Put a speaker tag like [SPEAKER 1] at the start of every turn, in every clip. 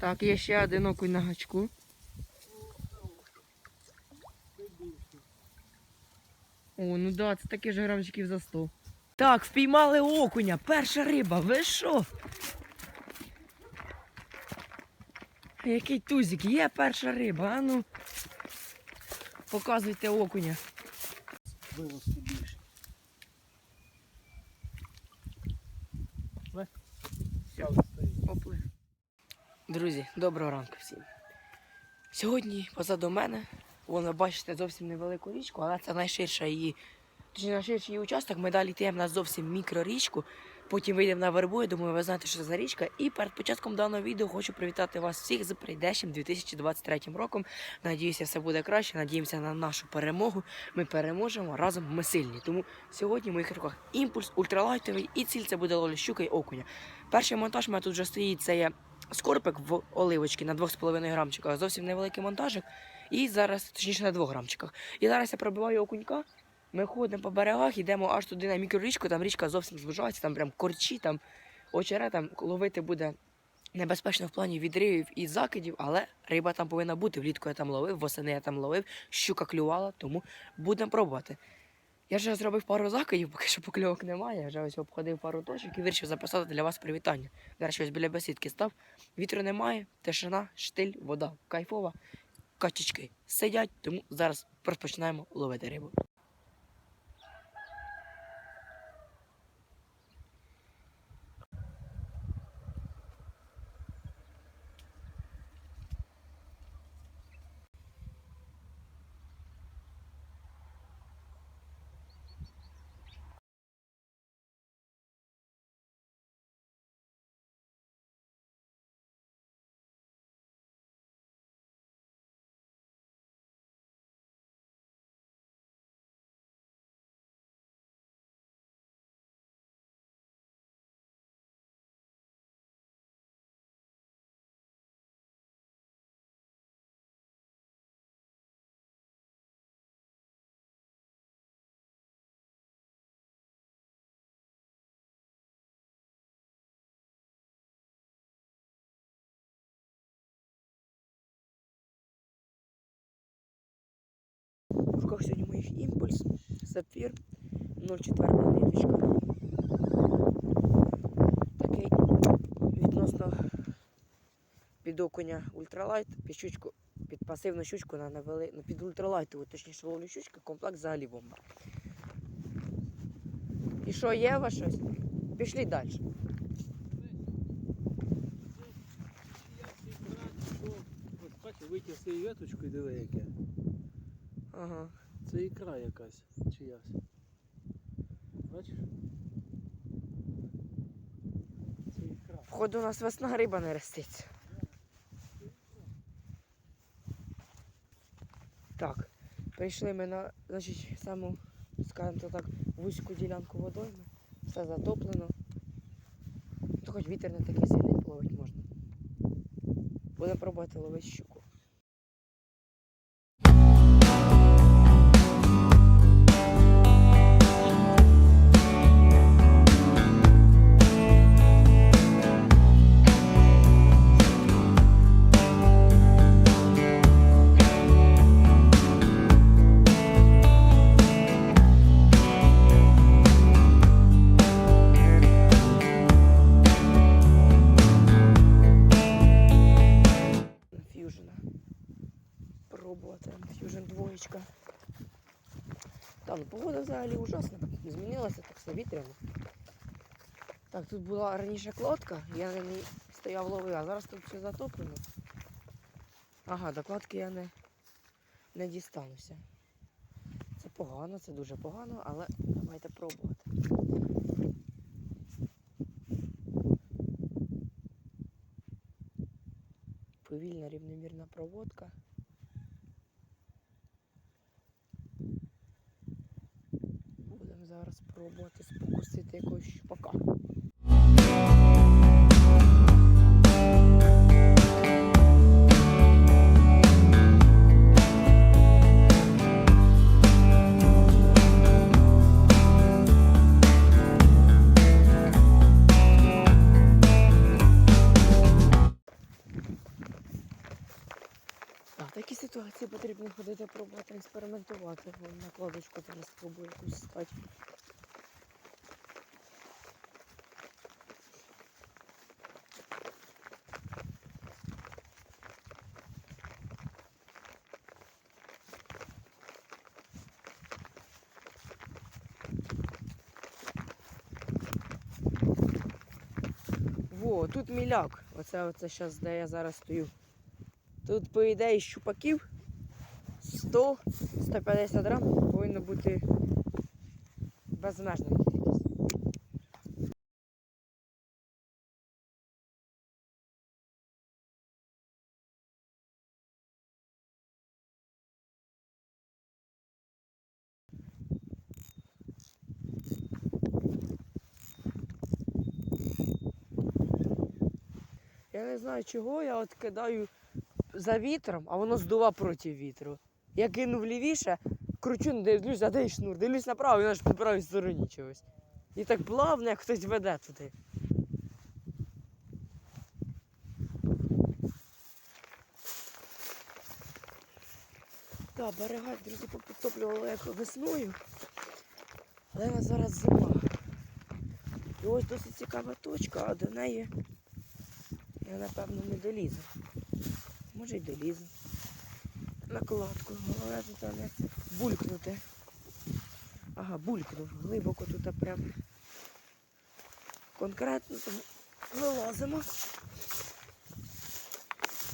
[SPEAKER 1] Так, є ще один окунь на гачку. О, ну да, це такі ж грамчиків за 100. Так, впіймали окуня. Перша риба. Ви що? Який тузик? Є перша риба, а ну. Показуйте окуня.
[SPEAKER 2] Вирости більше. Ви?
[SPEAKER 1] Все. Друзі, доброго ранку всім. Сьогодні позаду мене, вон ви бачите зовсім невелику річку, але це найширша її, точніше найширший її участок. Ми далі йдемо на зовсім мікрорічку. Потім вийдемо на вербу, я думаю, ви знаєте, що це за річка. І перед початком даного відео хочу привітати вас всіх з прийдешнім 2023 роком. Надіюся, все буде краще. Надіємося на нашу перемогу. Ми переможемо разом. Ми сильні. Тому сьогодні в моїх руках імпульс ультралайтовий і ціль це буде щука і окуня. Перший монтаж у мене тут вже стоїть. Це є скорпик в оливочці на 2,5 грамчиках. Зовсім невеликий монтажик. І зараз, точніше, на 2 грамчиках. І зараз я пробиваю окунька. Ми ходимо по берегах, йдемо аж туди на мікрорічку, там річка зовсім звужається, там прям корчі, там очерет, там ловити буде небезпечно в плані відривів і закидів, але риба там повинна бути. Влітку я там ловив, восени я там ловив, щука клювала, тому будемо пробувати. Я вже зробив пару закидів, поки що покльовок немає. Я Вже ось обходив пару точок і вирішив записати для вас привітання. Зараз щось біля бесідки став. Вітру немає, тишина, штиль, вода кайфова. Качечки сидять, тому зараз розпочинаємо ловити рибу. В руках сьогодні моїх імпульс, сапфір, 0,4 ниточка. Такий відносно під окуня ультралайт, під щучку, під пасивну щучку на навели, ну, під ультралайтову, точніше ловлю щучка, комплект взагалі бомба. І що, є у щось? Пішли далі.
[SPEAKER 2] Бачиш, витяг свою веточку і диви яке.
[SPEAKER 1] Ага.
[SPEAKER 2] Це ікра якась чиясь. Бачиш? Це ікра.
[SPEAKER 1] Походу у нас весна риба не роститься. Так, прийшли ми на значить, саму, скажімо так, вузьку ділянку водойми. Все затоплено. То хоч вітер не такий сильний половить можна. Будемо пробувати ловити щуку. Була раніше кладка, я на ній стояв ловив, а зараз тут все затоплено. Ага, до кладки я не, не дістануся. Це погано, це дуже погано, але давайте пробувати. Повільна рівномірна проводка. Будемо зараз пробувати спокусити якогось щупака. зараз спробую якусь стати. Во, тут міляк. Оце оце зараз, де я зараз стою. Тут, по ідеї, щупаків 100-150 грам Повинно бути безмежна. Я не знаю чого, я от кидаю за вітром, а воно здува проти вітру. Я кинув лівіше, кручу, не дивлюсь, а де шнур. Дивлюсь направо, і вона ж по правій стороні чогось. І так плавно, як хтось веде туди. Так, берега, друзі, попідтоплювали як весною. Але в нас зараз зима. І ось досить цікава точка, а до неї я напевно не долізу. Може й долізу. Накладку. Головне тут не булькнути. Ага, булькнув. Глибоко тут прям конкретно вилазимо.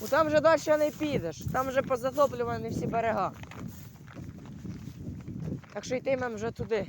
[SPEAKER 1] Ну там вже далі не підеш. Там вже позатоплювані всі берега. Так що йтимемо вже туди.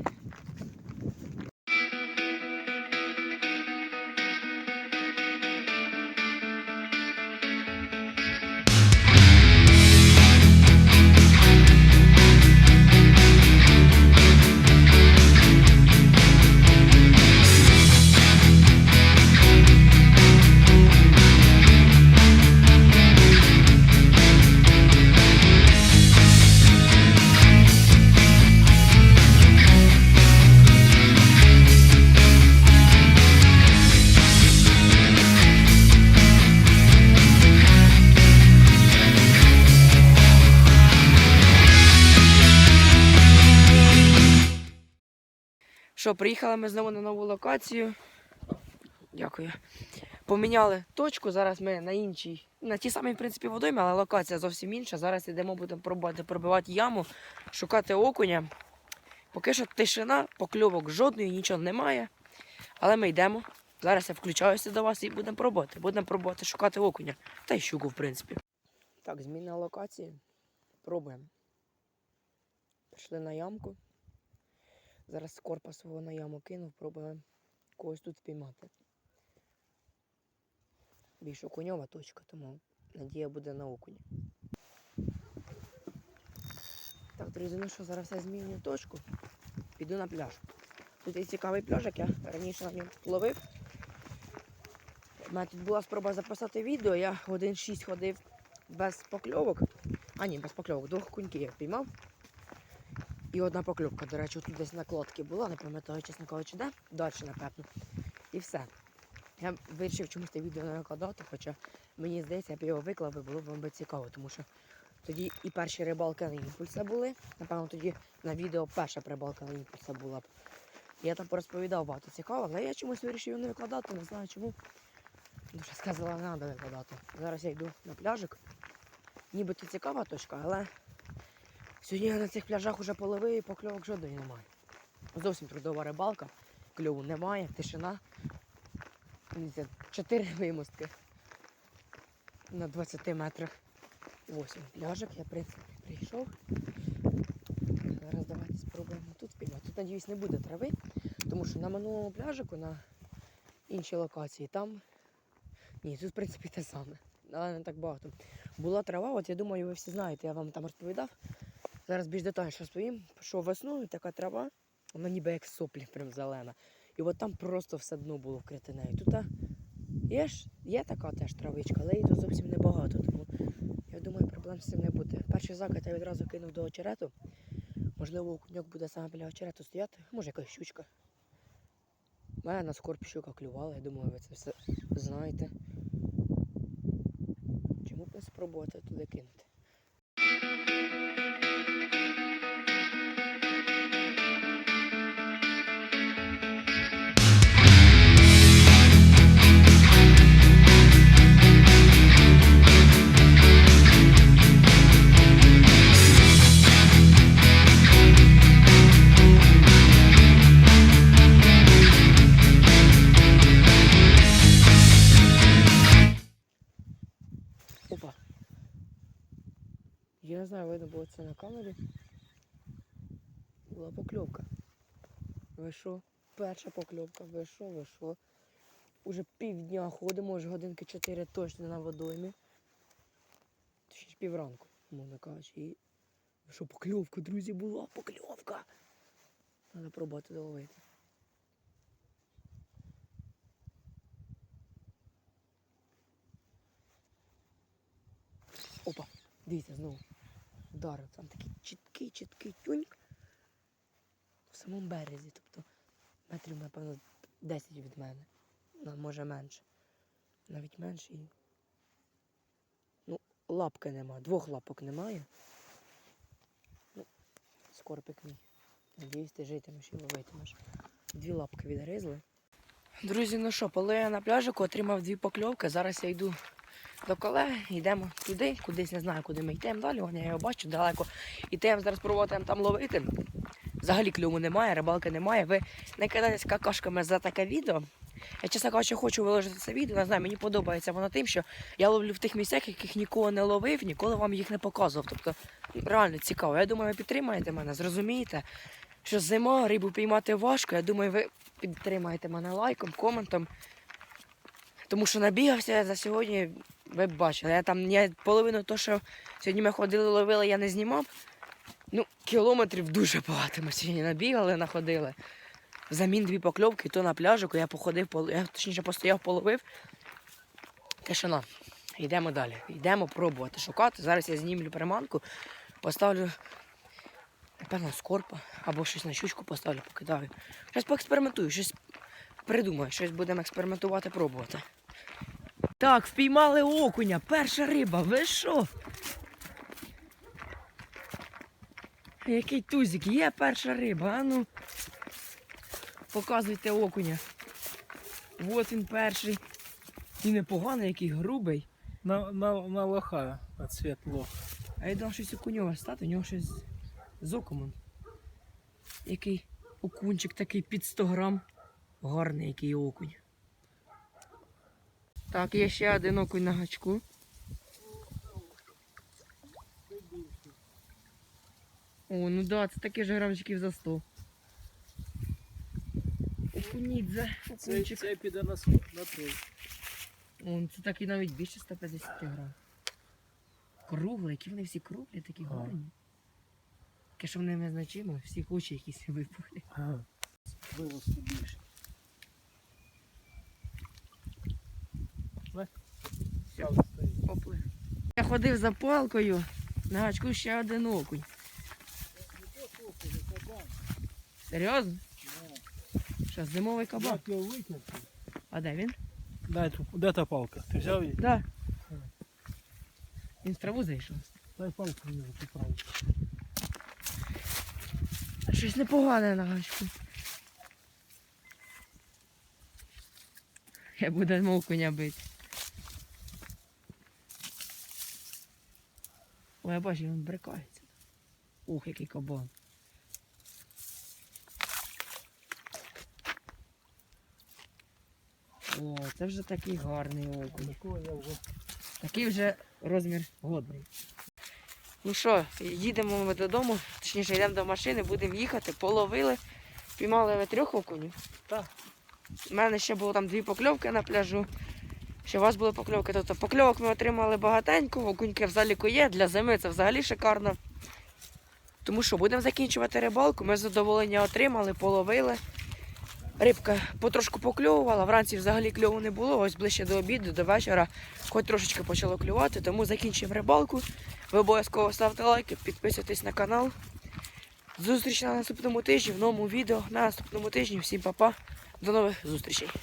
[SPEAKER 1] Що, приїхали ми знову на нову локацію. Дякую. Поміняли точку. Зараз ми на іншій, на тій самій, в принципі, водоймі, але локація зовсім інша. Зараз йдемо, будемо пробувати пробивати яму, шукати окуня. Поки що тишина, покльовок жодної, нічого немає. Але ми йдемо. Зараз я включаюся до вас і будемо пробувати. Будемо пробувати шукати окуня. Та й щуку, в принципі. Так, зміна локації. Пробуємо. Пішли на ямку. Зараз корпа свого на яму кинув, пробуємо когось тут впіймати. Більш окуньова точка, тому надія буде на окуні. Так, друзі, ну що, зараз я змінюю точку. Піду на пляж. Тут є цікавий пляжик, я раніше на ньому ловив. У мене тут була спроба записати відео, я годин 6 ходив без покльовок. А ні, без покльовок, двох куньків я впіймав. І одна покльовка, до речі, тут десь накладки була, не пам'ятаю, чесно кажучи, де. Далі, напевно. І все. Я вирішив чомусь те відео не викладати, хоча мені здається, я б його виклав і було б вам би цікаво, тому що тоді і перші рибалки на імпульса були. Напевно, тоді на відео перша рибалка на імпульса була б. Я там порозповідав багато цікавого, але я чомусь вирішив його не викладати, не знаю чому. Душа сказала, не треба викладати. Зараз я йду на пляжик. Нібито цікава точка, але Сьогодні на цих пляжах уже половив і покльовок жодної немає. Зовсім трудова рибалка, кльову немає, тишина. Дивіться, Чотири вимостки на 20 метрах. Ось він пляжик, я в принципі прийшов. Зараз давайте спробуємо тут спіймати. Тут, надіюсь, не буде трави, тому що на минулому пляжику, на іншій локації, там. Ні, тут в принципі те саме. Але не так багато. Була трава, от я думаю, ви всі знаєте, я вам там розповідав. Зараз більш детальніше розповім, що весною така трава, вона ніби як соплі, прям зелена. І от там просто все дно було вкрите нею. Тут є, ж, є така теж травичка, але її тут зовсім небагато. Тому я думаю, проблем з цим не буде. Перший закид я відразу кинув до очерету. Можливо, окуньок буде саме біля очерету стояти, може якась щучка. У мене на скорпі щука клювала, я думаю, ви це все знаєте. Чому б не спробувати туди кинути? Видно було це на камері. Була покльовка. Ви? Перша покльовка. Ви що, ви що? Уже півдня ходимо, вже годинки 4 точно на водоймі. Точніше півранку, мовно кажучи. І що, покльовка, друзі, була покльовка. Треба пробувати доловити. Опа, дивіться знову. Ударив. Там такий чіткий, чіткий тюньк в самому березі. Тобто метрів, напевно, 10 від мене. Ну, може менше. Навіть менше і. Ну, лапки нема. Двох лапок немає. Ну, скорпик мій. Надіюсь, ти житимеш і ловитимеш. Дві лапки відгризли. Друзі, ну що, коли я на пляжику отримав дві покльовки, зараз я йду до колеги, йдемо туди, кудись не знаю, куди ми йдемо далі. Вон я його бачу далеко. І йдемо зараз пробувати там ловити. Взагалі кльову немає, рибалки немає. Ви не кидайтесь какашками за таке відео. Я чесно кажучи, хочу виложити це відео. Не знаю, мені подобається воно тим, що я ловлю в тих місцях, яких ніколи не ловив, ніколи вам їх не показував. Тобто реально цікаво. Я думаю, ви підтримаєте мене, зрозумієте, що зима рибу піймати важко. Я думаю, ви підтримаєте мене лайком, коментом. Тому що набігався я за сьогодні, ви бачили. Я там я половину того, що сьогодні ми ходили, ловили, я не знімав. Ну, кілометрів дуже багато ми сьогодні набігали, находили. Замін дві покльовки, то на пляжику я походив, я точніше постояв, половив. Тишина. Йдемо далі. Йдемо пробувати шукати. Зараз я знімлю приманку, поставлю, напевно, скорпа або щось на щучку поставлю, покидаю. Щось поекспериментую, щось придумаю, щось будемо експериментувати, пробувати. Так, впіймали окуня, перша риба, ви що? Який тузик, є перша риба, а ну. Показуйте окуня. От він перший. І непоганий, який грубий.
[SPEAKER 2] На, на, на лоха, на цвет лох.
[SPEAKER 1] А я думав, щось окуньове стати, у нього щось з окумом. Який окунчик такий під 100 грам. Гарний який окунь. Так, є ще один окунь на гачку. О, ну да, це такі ж грамчиків за 100. Окунідзе,
[SPEAKER 2] Це,
[SPEAKER 1] окунчик.
[SPEAKER 2] це піде на, ск- на той.
[SPEAKER 1] О, це так і навіть більше 150 грам. Круглі, які вони всі круглі, такі
[SPEAKER 2] Ага.
[SPEAKER 1] гарні. Таке, що вони незначимо, всі очі якісь випухлі.
[SPEAKER 2] Ага. Виросте більше.
[SPEAKER 1] Поплив. Я ходив за палкою, на гачку ще один окунь. Серйозно? Що, зимовий кабан?
[SPEAKER 2] Як його викинути?
[SPEAKER 1] А де він?
[SPEAKER 2] Дай, ту- де та палка? Ти взяв її?
[SPEAKER 1] Да. Він в траву зайшов.
[SPEAKER 2] Дай палку мені поправити.
[SPEAKER 1] Щось непогане на гачку. Я буду окуня бити. Ой, бачу, він брикається. Ух, який кабан. О, це вже такий гарний окунь. Такий вже розмір годний. Ну що, їдемо ми додому, точніше йдемо до машини, будемо їхати, половили, піймали ви трьох окунів.
[SPEAKER 2] Так.
[SPEAKER 1] У мене ще було там дві покльовки на пляжу. Ще у вас були покльовки. Тобто покльовок ми отримали багатенько, окуньки в заліку є, для зими це взагалі шикарно. Тому що будемо закінчувати рибалку, ми задоволення отримали, половили. Рибка потрошку покльовувала, вранці взагалі кльову не було, ось ближче до обіду, до вечора, хоч трошечки почало клювати, тому закінчимо рибалку. Ви обов'язково ставте лайки, підписуйтесь на канал. Зустріч на наступному тижні в новому відео. На наступному тижні. Всім па-па. До нових зустрічей.